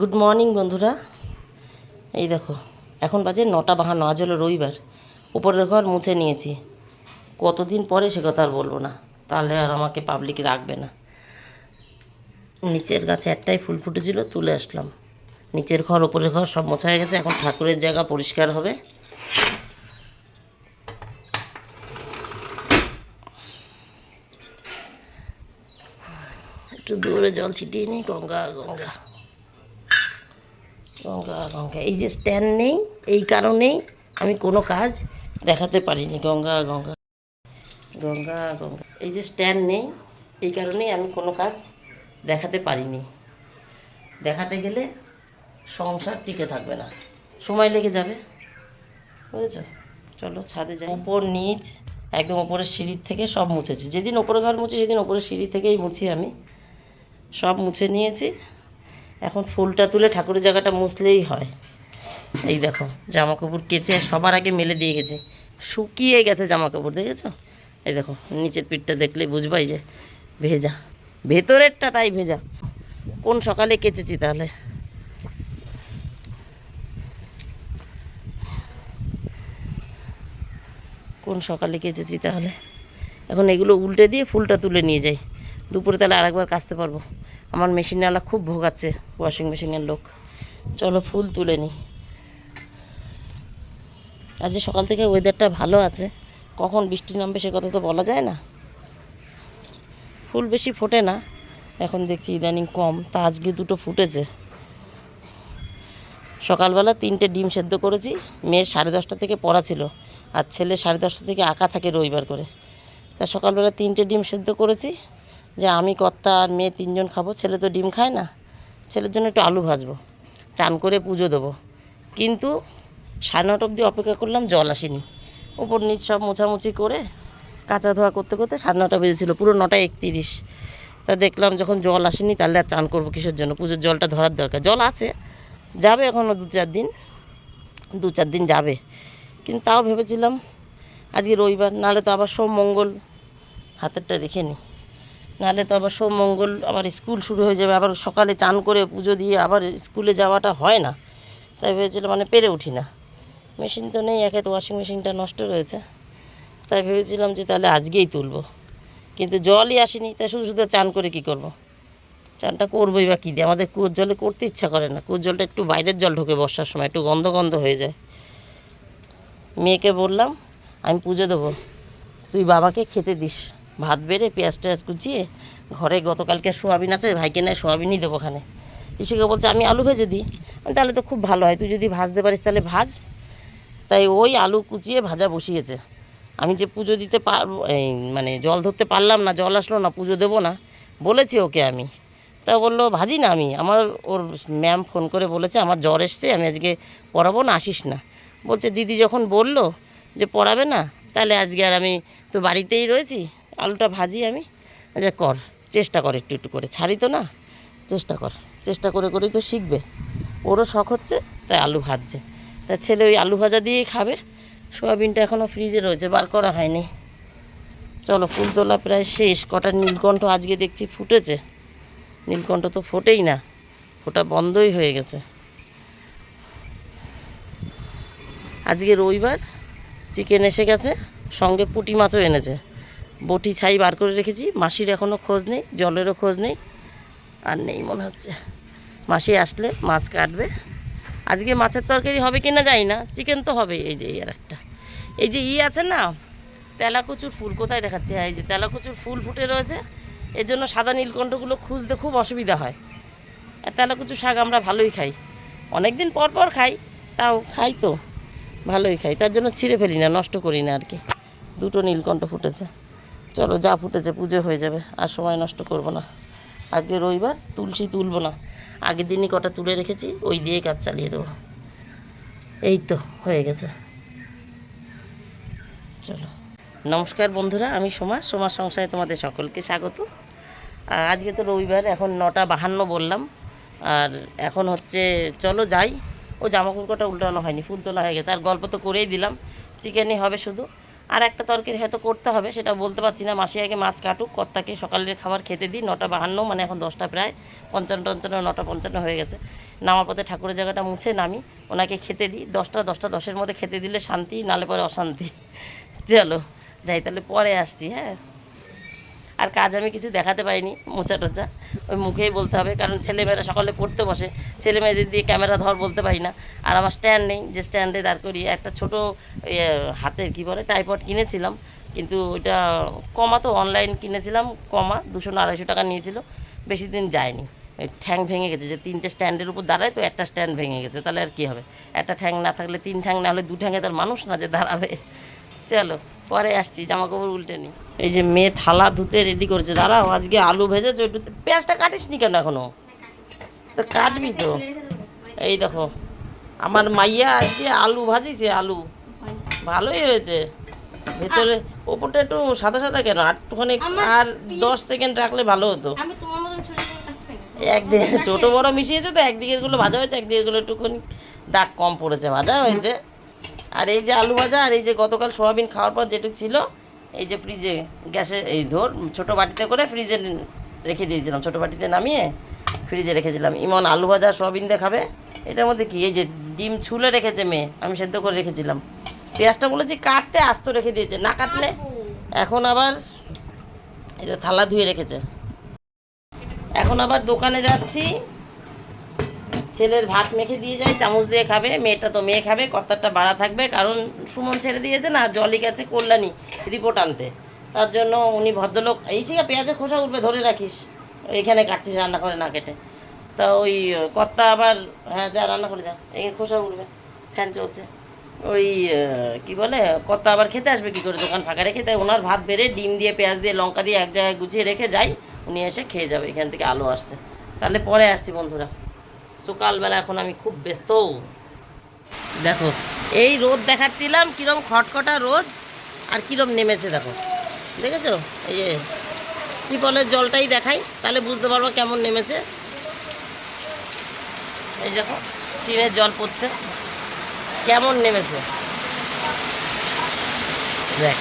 Good morning বন্ধুরা। এই দেখো, এখন বাজে নটা বাহান্ন, আজ হলো রবিবার। উপরের ঘর মুছে নিয়েছি। কতদিন পরে সে কথা আর বলব না। তাহলে আর আমাকে পাবলিক রাখবে না। নিচের গাছে একটাই ফুল ফুটেছিল, তুলে আসলাম। নিচের ঘর ওপরের ঘর সব মোছা হয়ে গেছে, এখন ঠাকুরের জায়গা পরিষ্কার হবে। একটু দূরে জল ছিটিয়ে নিই, গঙ্গা গঙ্গা। গঙ্গা গঙ্গা। এই যে স্ট্যান্ড নেই, এই কারণেই আমি কোনো কাজ দেখাতে পারিনি। গঙ্গা গঙ্গা গঙ্গা গঙ্গা। এই যে স্ট্যান্ড নেই, এই কারণেই আমি কোনো কাজ দেখাতে পারিনি। দেখাতে গেলে সংসার টিকে থাকবে না। সময় লেগে যাবে। বুঝেছ? চলো ছাদে যাই। উপর নিচ, একদম ওপরের সিঁড়ির থেকে সব মুছেছি। যেদিন ওপরে ঘর মুছি, সেদিন ওপরের সিঁড়ি থেকেই মুছি আমি। সব মুছে নিয়েছি। এখন ফুলটা তুলে ঠাকুরের জায়গাটা মুছলেই হয়। এই দেখো জামা কাপড় কেচে সবার আগে মেলে দিয়ে গেছে। শুকিয়ে গেছে জামা কাপড় দেখেছ? এই দেখো, নিচের পিঠটা দেখলে বুঝবাই যে ভেজা। ভেতরেরটা তাই ভেজা। কোন সকালে কেচেছি তাহলে? কোন সকালে কেচেছি তাহলে? এখন এগুলো উল্টে দিয়ে ফুলটা তুলে নিয়ে যাই। দুপুরে তাহলে আরেকবার কাচতে পারব। আমার মেশিনওয়ালা খুব ভোগাচ্ছে ওয়াশিং মেশিনের লোক। চলো ফুল তুলে নিই আজ সকাল থেকে ওয়েদারটা ভালো আছে, কখন বৃষ্টি নামবে সে কথা তো বলা যায় না। ফুল বেশি ফোটে না, এখন দেখছি ইদানিং কম, তা আজকে দুটো ফুটেছে। সকালবেলা তিনটে ডিম সেদ্ধ করেছি, মেয়ের সাড়ে দশটা থেকে পড়া ছিল, আর ছেলে সাড়ে দশটা থেকে আঁকা থাকে রবিবার করে। তা সকালবেলা তিনটে ডিম সেদ্ধ করেছি যে আমি কর্তা আর মেয়ে তিনজন খাব, ছেলে তো ডিম খায় না, ছেলের জন্য একটু আলু ভাজবো, চান করে পুজো দেবো। কিন্তু সাড়ে নটা অবধি অপেক্ষা করলাম, জল আসেনি। ওপর নিচ সব মোছামুছি করে কাঁচা ধোয়া করতে করতে সাড়ে নটা বেজেছিলো, পুরো নটা একতিরিশ। তা দেখলাম যখন জল আসেনি, তাহলে আর চান করব কিসের জন্য? পুজোর জলটা ধরার দরকার। জল আছে, যাবে এখনও দু চার দিন, দু চার দিন যাবে। কিন্তু তাও ভেবেছিলাম, আজকে রবিবার, নাহলে তো আবার সোম মঙ্গল, হাতেরটা রেখে নিই নাহলে তো আবার সোম মঙ্গল আবার স্কুল শুরু হয়ে যাবে, আবার সকালে চান করে পুজো দিয়ে আবার স্কুলে যাওয়াটা হয় না। তাই ভেবেছিলাম মানে পেরে উঠি না। মেশিন তো নেই, একে তো ওয়াশিং মেশিনটা নষ্ট রয়েছে। তাই ভেবেছিলাম যে তাহলে আজকেই তুলবো। কিন্তু জলই আসেনি, তাই শুধু শুধু চান করে কি করব। চানটা করবোই বা কী দিয়ে? আমাদের কুয়োর জলে করতে ইচ্ছা করে না। কুয়োর জলটা একটু বাইরের জল ঢোকে বর্ষার সময়, একটু গন্ধ গন্ধ হয়ে যায়। মেয়েকে বললাম, আমি পুজো দেবো। তুই বাবাকে খেতে দিস। ভাত বেড়ে পেঁয়াজ টেয়াজ কুচিয়ে ঘরে গতকালকে সোয়াবিন আছে, ভাইকে নেয় সোয়াবিনই দেবো ওখানে। ইসিকে বলছে, আমি আলু ভেজে দিই। তাহলে তো খুব ভালো হয়, তুই যদি ভাজতে পারিস তাহলে ভাজ। তাই ওই আলু কুচিয়ে ভাজা বসিয়েছে। আমি যে পুজো দিতে পারব, এই মানে জল ধরতে পারলাম না, জল আসলো না, পুজো দেবো না, বলেছি ওকে আমি। তা বলল, ভাজি না আমি। আমার ওর ম্যাম ফোন করে বলেছে, আমার জ্বর এসছে, আমি আজকে পড়াবো না, আসিস না। বলছে, দিদি যখন বলল যে পড়াবে না, তাহলে আজকে আর আমি তো বাড়িতেই রয়েছি আলুটা ভাজি আমি যে কর, চেষ্টা কর একটু একটু করে। ছাড়ি তো না? চেষ্টা কর, চেষ্টা করে করেই তো শিখবে। ওরও শখ হচ্ছে, তাই আলু ভাজছে। তা ছেলে ওই আলু ভাজা দিয়েই খাবে। সোয়াবিনটা এখনও ফ্রিজে রয়েছে, বার করা হয়নি। চলো ফুল তোলা প্রায় শেষ। কটা নীলকণ্ঠ আজকে দেখছি ফুটেছে। নীলকণ্ঠ তো ফোটেই না, ফোটা বন্ধই হয়ে গেছে। আজকে রবিবার, চিকেন এসে গেছে, সঙ্গে পুঁটি মাছও এনেছে। বটি ছাই বার করে রেখেছি। মাসির এখনও খোঁজ নেই, জলেরও খোঁজ নেই, আর নেই মনে হচ্ছে। মাসি আসলে মাছ কাটবে। আজকে মাছের তরকারি হবে কি না জানি না, চিকেন তো হবে, এই যে আর একটা। এই যে ই আছে না, তেলাকুচুর ফুল, কোথায় দেখাচ্ছে? এই যে তেলাকুচুর ফুল ফুটে রয়েছে, এর জন্য সাদা নীলকণ্ঠগুলো খুঁজতে খুব অসুবিধা হয়। আর তেলাকুচু শাক আমরা ভালোই খাই। অনেক দিন পর পর খাই, তাও খাই তো, ভালোই খাই। তার জন্য ছিঁড়ে ফেলি না, নষ্ট করি না আর কি। দুটো নীলকণ্ঠ ফুটেছে। চলো যা ফুটেছে, পুজো হয়ে যাবে, আর সময় নষ্ট করব না। আজকে রবিবার, তুলসী তুলবো না। আগের দিনই কটা তুলে রেখেছি, ওই দিয়ে কাজ চালিয়ে দেবো। এই তো, হয়ে গেছে। চলো। নমস্কার বন্ধুরা, আমি সোমা সোমা সংসারে তোমাদের সকলকে স্বাগত। আজকে তো রবিবার, এখন নটা বাহান্ন বললাম। আর এখন হচ্ছে, চলো যাই। ও জামা কাপড়টা উল্টানো হয়নি, ফুল তোলা হয়ে গেছে। আর গল্প তো করেই দিলাম, চিকেনই হবে শুধু। আর একটা তরকারি হয়তো করতে হবে, সেটা বলতে পারছি না। মাসে আগে মাছ কাটুক, কর্তাকে সকালের খাবার খেতে দিই, নটা বাহান্ন মানে এখন দশটা প্রায়, পঞ্চান্ন, টঞ্চান্ন, নটা পঞ্চান্ন হয়ে গেছে। নামার পথে ঠাকুরের জায়গাটা মুছে নামি, ওনাকে খেতে দিই। দশটা দশটা, দশের মধ্যে খেতে দিলে শান্তি, নালে পরে অশান্তি। চলো, যাই তাহলে পরে আসছি হ্যাঁ। আর কাজ আমি কিছু দেখাতে পারিনি, মোচা টোচা। ওই মুখেই বলতে হবে, কারণ ছেলেমেয়েরা সকালে পড়তে বসে। ছেলে মেয়েদের দিয়ে ক্যামেরা ধর বলতে পারি না। আর আমার স্ট্যান্ড নেই, যে স্ট্যান্ডে দাঁড় করি একটা ছোটো হাতের কী বলে টাইপড কিনেছিলাম। কিন্তু ওইটা কমা তো অনলাইন কিনেছিলাম, কমা দুশো না আড়াইশো টাকা নিয়েছিল। বেশি দিন যায়নি। ঠ্যাং ভেঙে গেছে, যে তিনটে স্ট্যান্ডের উপর দাঁড়ায় তো একটা স্ট্যান্ড ভেঙে গেছে, তাহলে আর কী হবে? একটা ঠ্যাং না থাকলে তিন ঠ্যাং না হলে দু ঠ্যাঙে তার মানুষ না যে দাঁড়াবে। চলো। পরে আসছি জামা কাপড় উল্টে নি। এই যে মেয়ে থালা ধুতে রেডি করছে দাঁড়াও আজকে আলু ভেজেছো একটু পেঁয়াজটা কাটিস নি কেন এখনও? তো কাটবি তো। এই দেখো আমার মাইয়া আজকে আলু ভাজিছে আলু। ভালোই হয়েছে। ভেতরে ওপরটা একটু সাদা সাদা কেন? একটুখানি আর দশ সেকেন্ড রাখলে ভালো হতো। একদিকে ছোট বড় মিশিয়েছে তো একদিকেরগুলো ভাজা হয়েছে একদিকেরগুলো একটুখানি দাগ কম পড়েছে ভাজা হয়েছে। আর এই যে আলু ভাজা আর এই যে গতকাল সোয়াবিন খাওয়ার পর যেটুকু ছিল, এই যে ফ্রিজে গ্যাসে, এই ধর ছোটো বাটিতে করে ফ্রিজে রেখে দিয়েছিলাম। ছোটো বাটিতে নামিয়ে ফ্রিজে রেখেছিলাম ইমন আলু ভাজা, সোয়াবিন দিয়ে খাবে। এটার মধ্যে কি? এই যে ডিম ছুলে রেখেছে মেয়ে, আমি সেদ্ধ করে রেখেছিলাম। পেঁয়াজটা বলেছি কাটতে, আস্ত রেখে দিয়েছে, না কাটলে এখন আবার এই যে থালা ধুয়ে রেখেছে। এখন আবার দোকানে যাচ্ছি। ছেলের ভাত মেখে দিয়ে যাই চামচ দিয়ে খাবে, মেয়েটা তো মেয়ে খাবে, কর্তারটা বাড়া থাকবে, কারণ সুমন ছেড়ে দিয়েছে না, জলই গেছে কল্যাণী রিপোর্ট আনতে। তার জন্য উনি ভদ্রলোক, এই ঠিক পেঁয়াজের খোসা উঠবে, ধরে রাখিস এইখানে কাটছিস, রান্না করে না কেটে। তা ওই কর্তা আবার হ্যাঁ যা, রান্না করে যা, এই খোসা উঠবে, ফ্যান চলছে। ওই কি বলে, কর্তা আবার খেতে আসবে কি করে, দোকান ফাঁকা রেখে তাই ওনার ভাত বেড়ে ডিম দিয়ে, পেঁয়াজ দিয়ে, লঙ্কা দিয়ে এক জায়গায় গুছিয়ে রেখে যাই, উনি এসে খেয়ে যাবে, এখান থেকে আলো আসছে। তাহলে পরে আসছি বন্ধুরা। সকালবেলা এখন আমি খুব ব্যস্ত। দেখো, এই রোদ দেখাচ্ছিলাম, কিরম খটখটা রোদ আর কিরম নেমেছে, দেখো। দেখেছ? এই যে টিপলের জলটাই দেখাই, তাহলে বুঝতে পারব কেমন নেমেছে। এই দেখো, টিনের জল পড়ছে। কেমন নেমেছে? দেখ।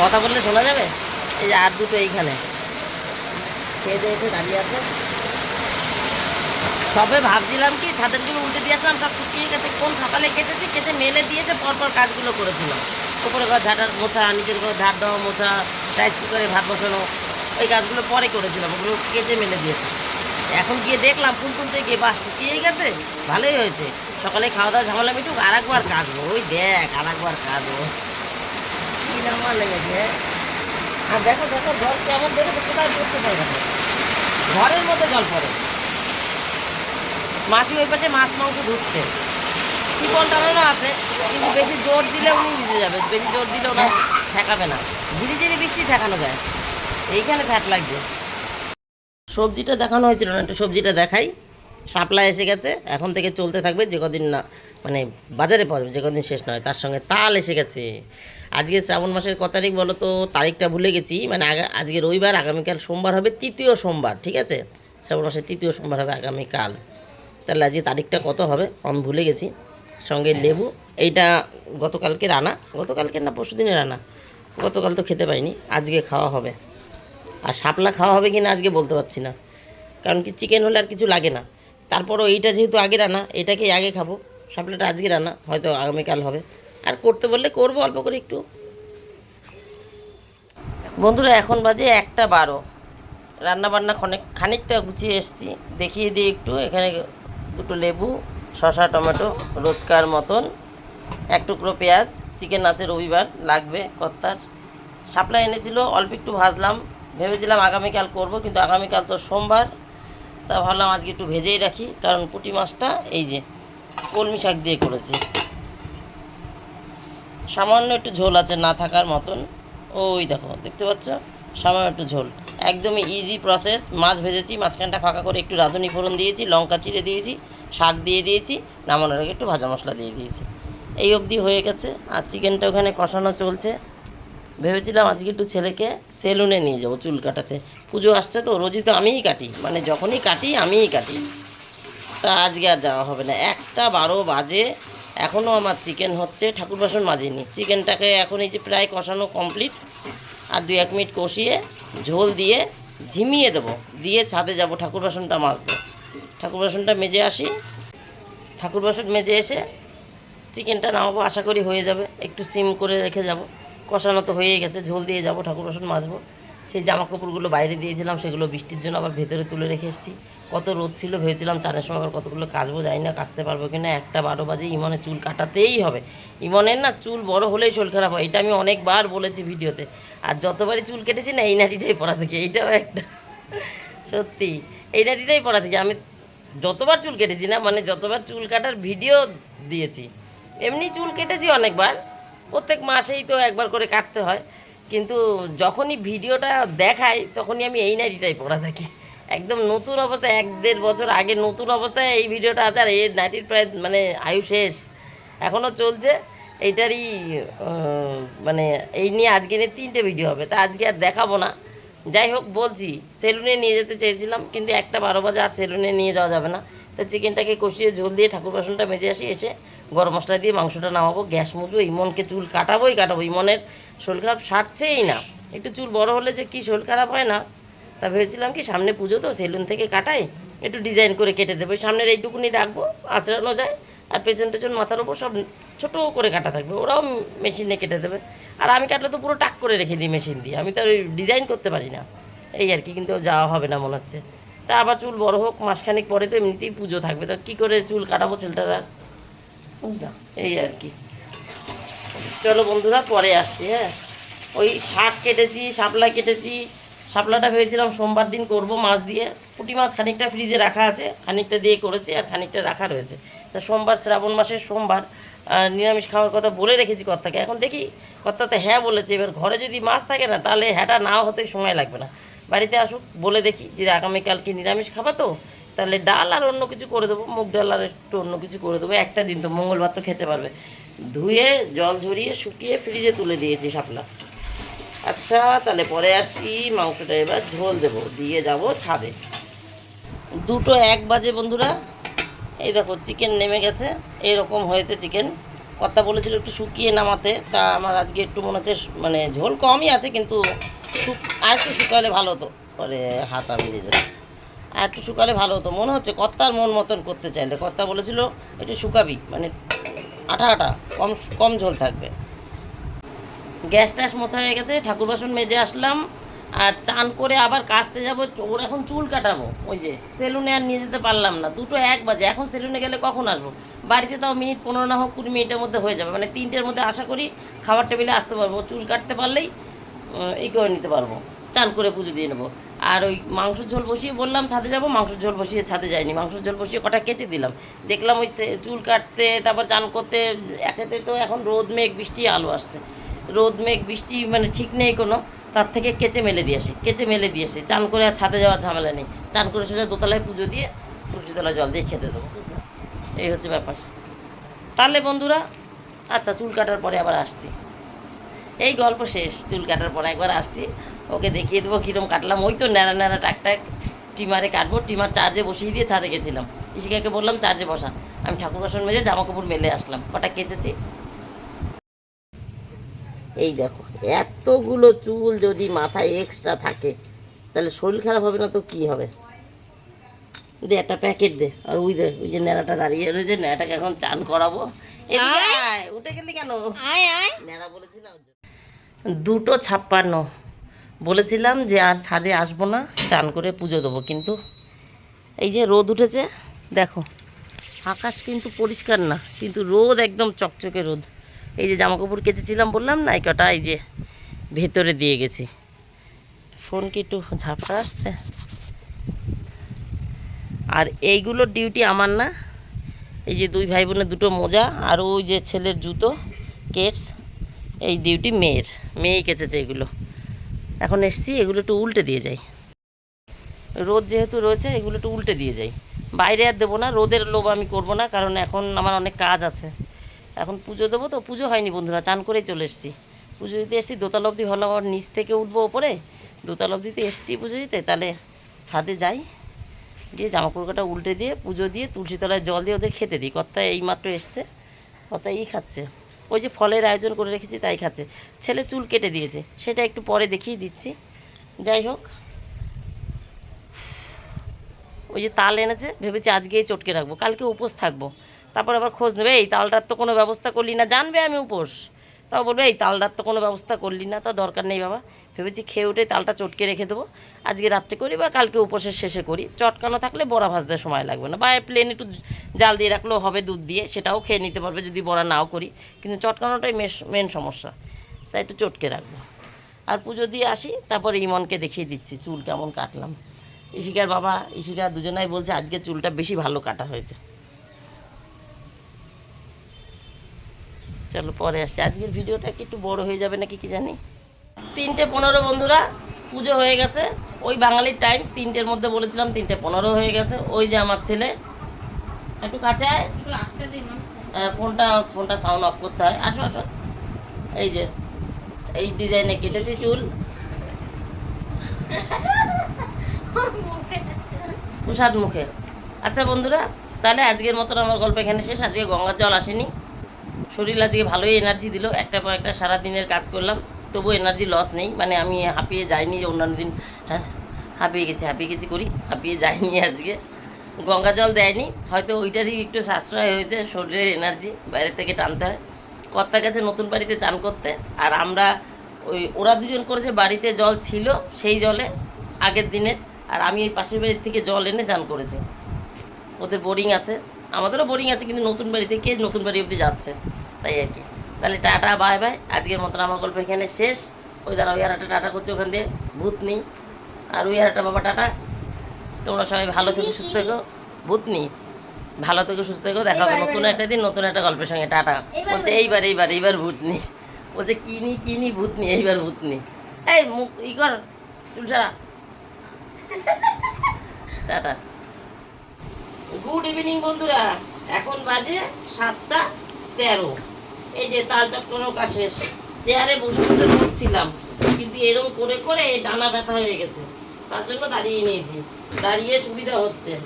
কথা বললে শোনা যাবে? এই যে আর দুটো এইখানে। খেয়ে দিয়ে এসে দাঁড়িয়ে আছে। সবে ভাবছিলাম কি ছাদেরগুলো উল্টে দিয়ে আসলাম, সব শুকিয়ে গেছে। কোন সকালে কেটেছি, কেটে মেলে দিয়েছে পরপর কাজগুলো করেছিলাম। উপরে ঘর ঝাঁটার মোছা, নিচের ঘর ঝাঁট দেওয়া মোছা রাইস কুকারে ভাত বসানো ওই কাজগুলো পরে করেছিলাম, ওগুলো কেটে মেলে দিয়েছে। এখন গিয়ে দেখলাম, ফুল তুলতে গিয়ে বাহ শুকিয়েই গেছে, ভালোই হয়েছে। সকালে খাওয়া দাওয়া ঝামেলা মিটুক, আর একবার কাটবো ওই দেখ, আর একবার কাটবো কী নাম্বার লেগেছে হ্যাঁ? আর দেখো দেখো জল কেমন দেখে কোথায় পড়ছে তাই দেখো। ঘরের মধ্যে জল পড়ে। মাসি ওই পাশে মাছ মাংস ধুচ্ছে। টিপল টানানো আছে, কিন্তু বেশি জোর দিলে উনি ভিজে যাবে। বেশি জোর দিলে ওরা ঠেকাবে না। ধীরে ধীরে বৃষ্টি ঠেকানো যায়। এইখানে ঠ্যাক লাগছে সবজিটা দেখানো হয়েছিল না, একটু সবজিটা দেখাই। সাপ্লাই এসে গেছে, এখন থেকে চলতে থাকবে, যে কদিন না মানে বাজারে পাওয়া যাবে, যে কদিন শেষ নয় তার সঙ্গে তাল এসে গেছে। আজকে শ্রাবণ মাসের ক তারিখ বলো তো, তারিখটা ভুলে গেছি। মানে আজকে রবিবার, আগামীকাল সোমবার হবে তৃতীয় সোমবার, ঠিক আছে? শ্রাবণ মাসের তৃতীয় সোমবার হবে আগামীকাল। তাহলে আজকে তারিখটা কত হবে? আমি ভুলে গেছি। সঙ্গে লেবু, এইটা গতকালকে রানা গতকালকে না, পরশু দিনে রানা গতকাল তো খেতে পাইনি, আজকে খাওয়া হবে। আর শাপলা খাওয়া হবে কি না আজকে বলতে পারছি না। কারণ কি চিকেন হলে আর কিছু লাগে না। তারপরও এইটা যেহেতু আগে রান্না, এটাকেই আগে খাব। শাপলাটা আজকে রান্না, হয়তো আগামীকাল হবে। আর করতে বললে করব, অল্প করে একটু। বন্ধুরা, এখন বাজে একটা বারো। রান্না বান্না খানিক খানিকটা গুছিয়ে এসেছি। দেখিয়ে দিই একটু। এখানে দুটো লেবু, শসা, টমেটো, রোজকার মতন। এক টুকরো পেঁয়াজ, চিকেন আছে রবিবার, লাগবে কর্তার। শাপলা এনেছিল, অল্প একটু ভাজলাম। ভেবেছিলাম আগামীকাল করব, কিন্তু আগামীকাল তো সোমবার। তা ভাবলাম আজকে একটু ভেজেই রাখি, কারণ পুঁটি মাছটা এই যে কলমি শাক দিয়ে করেছি। সামান্য একটু ঝোল আছে না থাকার মতন। ওই দেখো, দেখতে পাচ্ছ? সামান্য একটু ঝোল। একদমই ইজি প্রসেস মাছ ভেজেছি, মাঝখানটা ফাঁকা করে একটু রাঁধুনি ফোড়ন দিয়েছি, লঙ্কা চিড়ে দিয়েছি, শাক দিয়ে দিয়েছি, নামানোর আগে একটু ভাজা মশলা দিয়ে দিয়েছি। এই অবধি হয়ে গেছে। আর চিকেনটা ওখানে কষানো চলছে। ভেবেছিলাম আজকে একটু ছেলেকে সেলুনে নিয়ে যাব চুল কাটাতে। পুজো আসছে তো, রোজই তো আমিই কাটি। মানে যখনই কাটি, আমিই কাটি। তা আজকে আর যাওয়া হবে না। একটা বারো বাজে, এখনও আমার চিকেন হচ্ছে, ঠাকুর বাসন মাজিনি। চিকেনটাকে এখন এই যে প্রায় কষানো কমপ্লিট আর দু এক মিনিট কষিয়ে ঝোল দিয়ে ঝিমিয়ে দেবো। দিয়ে ছাদে যাব, ঠাকুর বাসনটা মাজতে। ঠাকুর বাসনটা মেজে আসি। ঠাকুর বাসন মেজে এসে চিকেনটা নামাবো, আশা করি হয়ে যাবে। একটু সিম করে রেখে যাব। কষানো তো হয়েই গেছে, ঝোল দিয়ে যাব, ঠাকুর বাসন মাজবো। সেই জামা কাপড়গুলো বাইরে দিয়েছিলাম, সেগুলো বৃষ্টির জন্য আবার ভেতরে তুলে রেখে এসেছি। কত রোদ ছিল, ভেবেছিলাম চারের সময় আবার কতগুলো কাচবো যাই না কাচতে পারব কিনা। একটা বারো বাজে, ইমনে চুল কাটাতেই হবে। ইমনের না চুল বড় হলেই শরীর খারাপ হয়, এটা আমি অনেকবার বলেছি ভিডিওতে। আর যতবারই চুল কেটেছি না, এই নাটিটাই পড়া থেকে এইটাও একটা। সত্যি, এই নাটিটাই পড়া থেকে আমি যতবার চুল কেটেছি না মানে যতবার চুল কাটার ভিডিও দিয়েছি, এমনি চুল কেটেছি অনেকবার। প্রত্যেক মাসেই তো একবার করে কাটতে হয়। কিন্তু যখনই ভিডিওটা দেখাই, তখনই আমি এই নাইটিটাই পরা থাকি। একদম নতুন অবস্থায়, এক দেড় বছর আগে নতুন অবস্থায় এই ভিডিওটা আছে, আর এই নাইটির প্রায় মানে আয়ু শেষ। এখনও চলছে। এইটারই মানে এই নিয়ে আজকে নিয়ে তিনটে ভিডিও হবে। তা আজকে আর দেখাবো না। যাই হোক, বলছি, সেলুনে নিয়ে যেতে চেয়েছিলাম, কিন্তু একটা বারো বাজে আর সেলুনে নিয়ে যাওয়া যাবে না। তো চিকেনটাকে কষিয়ে ঝোল দিয়ে ঠাকুর বাসনটা মেজে আসি, এসে গরম মশলা দিয়ে মাংসটা নামাবো, গ্যাস মুছবো, ইমনকে চুল কাটাবোই কাটাবো ইমনের শরীর খারাপ সারছেই না। একটু চুল বড় হলে যে কী শোল খারাপ হয় না? তা ভেবেছিলাম কি সামনে পুজো তো, সেলুন থেকে কাটাই, একটু ডিজাইন করে কেটে দেবো। সামনের এইটুকুনি রাখব, আঁচড়ানো যায়, আর পেছন টেছন মাথার ওপর সব ছোটো করে কাটা থাকবে। ওরাও মেশিনে কেটে দেবে। আর আমি কাটলে তো পুরো টাক করে রেখে দিই মেশিন দিয়ে। আমি তো ওই ডিজাইন করতে পারি না। এই আর কি, কিন্তু যাওয়া হবে না মনে হচ্ছে। তা আবার চুল বড় হোক, মাসখানেক পরে তো এমনিতেই পুজো থাকবে। তো কী করে চুল কাটাবো ছেলেটার আর? এই আর কি। চলো বন্ধুরা, পরে আসছি হ্যাঁ? ওই শাক কেটেছি, শাপলা কেটেছি, শাপলাটা ভেবেছিলাম সোমবার দিন করব মাছ দিয়ে। পুঁটি মাছ খানিকটা ফ্রিজে রাখা আছে, খানিকটা দিয়ে করেছি আর খানিকটা রাখা রয়েছে। তা সোমবার, শ্রাবণ মাসের সোমবার নিরামিষ খাওয়ার কথা বলে রেখেছি কর্তাকে। এখন দেখি, কর্তা তো হ্যাঁ বলেছে, এবার ঘরে যদি মাছ থাকে না, তাহলে হ্যাঁটা নাও হতে সময় লাগবে না। বাড়িতে আসুক, বলে দেখি, যে আগামীকাল কি নিরামিষ খাবা তো, তাহলে ডাল আর অন্য কিছু করে দেবো, মুগ ডাল আর একটু অন্য কিছু করে দেবো, একটা দিন তো মঙ্গলবার তো খেতে পারবে। ধুয়ে, জল ঝরিয়ে, শুকিয়ে ফ্রিজে তুলে দিয়েছি শাপলা। আচ্ছা তাহলে পরে আসছি, মাংসটা এবার ঝোল দেবো, দিয়ে যাব ছাদে। দুটো এক বাজে বন্ধুরা। এই দেখো চিকেন নেমে গেছে। এরকম হয়েছে চিকেন কথা বলেছিল একটু শুকিয়ে নামাতে, তা আমার আজকে একটু মনে হচ্ছে মানে ঝোল কমই আছে, কিন্তু আর একটু শুকালে ভালো হতো। পরে হাত আমি যাচ্ছে। আর একটু শুকালে ভালো হতো। মনে হচ্ছে কর্তার মন মতন করতে চাইলে। কর্তা বলেছিল, একটু শুকাবি। মানে আঠা আঠা, কম কম ঝোল থাকবে। গ্যাস ট্যাস মোছা হয়ে গেছে, ঠাকুর বাসন মেজে আসলাম, আর চান করে আবার কাচতে যাব, ওর এখন চুল কাটাবো, ওই যে সেলুনে আর নিয়ে যেতে পারলাম না, দুটো এক বাজে, এখন সেলুনে গেলে কখন আসব? বাড়িতে তাও মিনিট পনেরো না হোক কুড়ি মিনিটের মধ্যে হয়ে যাবে মানে তিনটের মধ্যে আশা করি খাবার টেবিলে আসতে পারব, চুল কাটতে পারলেই এই করে নিতে পারব। চান করে পুজো দিয়ে নেব। আর ওই মাংসের ঝোল বসিয়ে বললাম, ছাদে যাব, মাংসের ঝোল বসিয়ে ছাদে যাইনি। মাংসের ঝোল বসিয়ে কটা কেচে দিলাম। দেখলাম ওই চুল কাটতে, তারপর চান করতে একেতে তো এখন রোদ, মেঘ, বৃষ্টি, আলো আসছে। রোদ, মেঘ, বৃষ্টি মানে ঠিক নেই কোনো। তার থেকে কেচে মেলে দিয়ে আসি, কেচে মেলে দিয়ে আসি। চান করে আর ছাদে যাওয়ার ঝামেলা নেই। চান করে সোজা দোতলায় পুজো দিয়ে তুলসীতলায় জল দিয়ে খেতে দেবো। বুঝলাম এই হচ্ছে ব্যাপার। তাহলে বন্ধুরা আচ্ছা চুল কাটার পরে আবার আসছি। এই গল্প শেষ, চুল কাটার পরে একবার আসছি। ওকে দেখিয়ে দেবো কীরকম কাটলাম। ওই তো ন্যাড়া ন্যাড়া টাক টাক টিমারে কাটবো। টিমার চার্জে বসিয়ে দিয়ে ছাদে গেছিলাম। ইশিকাকে বললাম চার্জে বসা। আমি ঠাকুর বাসন মেজে জামা কাপড় মেলে আসলাম। কটা কেচেছি? এই দেখো এতগুলো চুল যদি মাথায় এক্সট্রা থাকে তাহলে শরীর খারাপ হবে না তো কি হবে? দে একটা প্যাকেট দে আর ওই দে ওই যে ন্যাড়াটা দাঁড়িয়ে রয়েছে ন্যাড়াটাকে এখন চান করাবো। উঠে গেলি কেন? ন্যাড়া বলেছি না দুটো ছাপ্পান্ন। বলেছিলাম যে আর ছাদে আসব না, চান করে পুজো দেবো, কিন্তু এই যে রোদ উঠেছে, দেখো, আকাশ কিন্তু পরিষ্কার না, কিন্তু রোদ একদম চকচকে রোদ। এই যে জামা কাপড় কেচেছিলাম, বললাম না, এই কটা এই যে ভেতরে দিয়ে গেছি। ফোন কি একটু ঝাপসা আসছে? আর এইগুলোর ডিউটি আমার না, এই যে দুই ভাই বোনের দুটো মোজা, আর ওই যে ছেলের জুতো, কেটস, এই ডিউটি মেয়ের, মেয়েই কেচেছে এগুলো। এখন এসছি, এগুলো একটু উল্টে দিয়ে যাই। রোদ যেহেতু রয়েছে, এগুলো একটু উল্টে দিয়ে যাই। বাইরে আর দেবো না, রোদের লোভ আমি করব না, কারণ এখন আমার অনেক কাজ আছে। এখন পুজো দেবো তো, পুজো হয়নি বন্ধুরা, চান করেই চলে এসেছি। পুজো দিতে এসেছি, দোতলা অবধি হলো আমার নিচ থেকে উঠবো ওপরে। দোতলা অবধিতে এসেছি পুজো দিতে, তাহলে ছাদে যাই। দিয়ে জামা কাপড়টা উল্টে দিয়ে, পুজো দিয়ে তুলসী তলায় জল দিয়ে ওদের খেতে দিই। কর্তা এইমাত্র এসছে কত ই খাচ্ছে। ওই যে ফলের আয়োজন করে রেখেছি, তাই খাচ্ছে। ছেলে চুল কেটে দিয়েছে, সেটা একটু পরে দেখিয়ে দিচ্ছি। যাই হোক। ওই যে তাল এনেছে, ভেবেছি আজকেই চটকে রাখব, কালকে উপোস থাকব। তারপর আবার খোঁজ নেবে, এই তালটার তো কোনো ব্যবস্থা করলি না। জানবে আমি উপোস। তাও বলবে, এই তালটার তো কোনো ব্যবস্থা করলি না, তা দরকার নেই বাবা। ভেবেছি খেয়ে উঠে তালটা চটকে রেখে দেবো। আজকে রাত্রে করি বা কালকে উপোসের শেষে করি। চটকানো থাকলে বড়া ভাজতে সময় লাগবে না। বা প্লেন একটু জাল দিয়ে রাখলেও হবে দুধ দিয়ে, সেটাও খেয়ে নিতে পারবে যদি বড়া নাও করি। কিন্তু চটকানোটাই মেন সমস্যা। তাই একটু চটকে রাখব। আর পুজো দিয়ে আসি, তারপরে ইমনকে দেখিয়ে দিচ্ছি চুল কেমন কাটলাম। ইশিকার বাবা ইশিকা দুজনাই বলছে, আজকে চুলটা বেশি ভালো কাটা হয়েছে। চলো পরে আসছি। আজকের ভিডিওটা কি একটু বড় হয়ে যাবে নাকি কি জানি? তিনটে পনেরো বন্ধুরা পুজো হয়ে গেছে। ওই বাঙালির টাইম তিনটের মধ্যে বলেছিলাম তিনটে পনেরো হয়ে গেছে। ওই যে আমার ছেলে। একটু কাছে আয়। ফোনটা ফোনটা সাউন্ড অফ করতে হয়। আসো আসো। এই যে এই ডিজাইনে কেটেছি চুল। প্রসাদ মুখে। আচ্ছা বন্ধুরা তাহলে আজকের মতন আমার গল্প এখানে শেষ। আজকে গঙ্গার জল আসেনি। শরীর আজকে ভালোই এনার্জি দিল। একটা পর একটা সারা দিনের কাজ করলাম। তবু এনার্জি লস নেই। মানে আমি হাঁপিয়ে যাইনি যে অন্যান্য দিন হ্যাঁ হাঁপিয়ে গেছি হাঁপিয়ে গেছি করি, হাঁপিয়ে যাইনি আজকে। গঙ্গা জল দেয়নি, হয়তো ওইটারই একটু সাশ্রয় হয়েছে শরীরের এনার্জি বাইরে থেকে টানতে হয়। কর্তা গেছে নতুন বাড়িতে চান করতে, আর আমরা ওই, ওরা দুজন করেছে বাড়িতে জল ছিল সেই জলে আগের দিনের, আর আমি ওই পাশের বাড়ির থেকে জল এনে চান করেছি। ওদের বোরিং আছে, আমাদেরও বোরিং আছে, কিন্তু নতুন বাড়িতে কে নতুন বাড়ি অবধি যাচ্ছে? তাই আর কি। তাহলে টাটা বাই বাই। আজকের মতন আমার গল্প এখানে শেষ। ওই দ্বারা ওই আরাটা টাটা করছে ওখান দিয়ে। ভূত নেই আর ওই আরাটা বাবা টাটা। তোমরা সবাই ভালো থেকো সুস্থ থেকো। ভূত নেই ভালো থেকো সুস্থ থেকো। দেখা হবে নতুন একটা দিন নতুন একটা গল্পের সঙ্গে। টাটা। বলছে এইবার এইবার এইবার ভূত নেই বলছে কিনি কিনি ভূত নেই এইবার ভূত নেই এই মুখ ই কর চুল ছাড়া। টাটা। গুড ইভিনিং বন্ধুরা। এখন বাজে সাতটা তেরো। এই যে তাল চক্রানো কাজ শেষ। চেয়ারে বসে বসে করছিলাম কিন্তু এরকম করে করে ডানা ব্যথা হয়ে গেছে। তার জন্য দাঁড়িয়ে নিয়েছি। দাঁড়িয়ে সুবিধা হচ্ছে।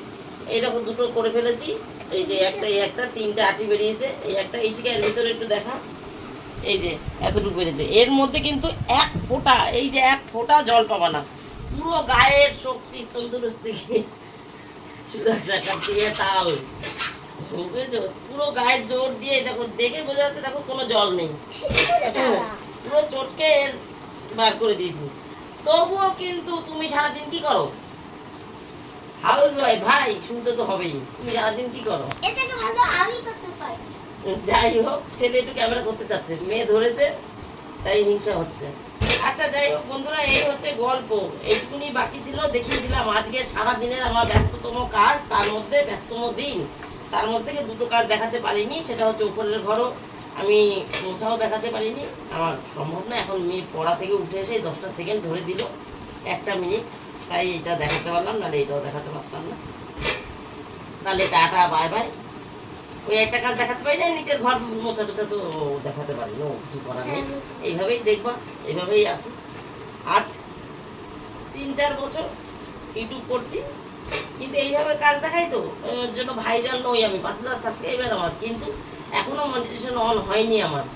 এই দেখো দুটো করে ফেলেছি। এই যে একটা, এই একটা, তিনটে আটি বেরিয়েছে। এই একটা, এই শিকার ভিতরে একটু দেখা। এই যে এতটুকু বেরিয়েছে। এর মধ্যে কিন্তু এক ফোঁটা, এই যে এক ফোঁটা জল পাবা না। পুরো গায়ের শক্তি, তন্দুরস্তি দিয়ে তাল। বুঝেছ? পুরো গায়ের জোর দিয়ে দেখো দেখে বোঝা যাচ্ছে দেখো কোনো জল নেই। পুরো চটকে বার করে দিয়েছি। তবুও কিন্তু তুমি সারাদিন কি করো? হাউস ওয়াইফ ভাই শুনতে তো হবেই। তুমি সারাদিন কি করো? যাই হোক ছেলে একটু ক্যামেরা করতে চাচ্ছে। মেয়ে ধরেছে তাই হিংসা হচ্ছে। আচ্ছা যাই হোক বন্ধুরা এই হচ্ছে গল্প। এইটুকুনি বাকি ছিল দেখিয়ে দিলাম। আজকে সারা দিনের আমার ব্যস্ততম কাজ তার মধ্যে ব্যস্ততম দিন। তার মধ্যে দুটো কাজ দেখাতে পারিনি, সেটা হচ্ছে উপরের ঘরও আমি মোছাও দেখাতে পারিনি। আমার সম্ভব না, এখন মেয়ে পড়া থেকে উঠে এসে দশটা সেকেন্ড ধরে দিল। একটা মিনিট তাই এটা দেখাতে পারলাম, নাহলে এটাও দেখাতে পারতাম না। তাহলে টাটা বাই বাই ওই একটা কাজ দেখাতে পারি না নিচের ঘর মোছা টোছা তো দেখাতে পারি না কিছু করার নেই। এইভাবেই দেখবা, এইভাবেই আছে। আজ তিন চার বছর ইউটিউব করছি। কাজ দেখাই তো এর জন্য ভাইরাল নই আমি, পাঁচ হাজার সাবস্ক্রাইবার আমার, কিন্তু এখনও মনিটেশন অন হয়নি আমার।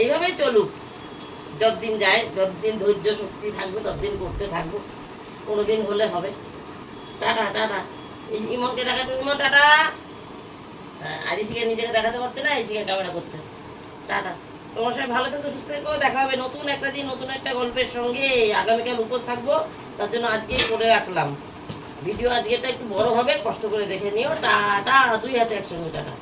এইভাবেই চলুক। যতদিন যায়, যতদিন ধৈর্য শক্তি থাকবে, ততদিন করতে থাকব। কোনোদিন হলে হবে। Tata tata. ইমনকে দেখাবো ইমন, টাটা। আর ইসিকে নিজেকে দেখাতে পারছে না ইসিকে ক্যামেরা করছে। টাটা। তোমার সবাই ভালো থেকো, সুস্থ থেকো। দেখা হবে নতুন একটা দিন, নতুন একটা গল্পের সঙ্গে। আগামীকাল উপোস থাকব। তার জন্য আজকেই করে রাখলাম। ভিডিও আজকেটা একটু বড় হবে কষ্ট করে দেখে নিও। টাটা দুই হাতে একসঙ্গে টাটা।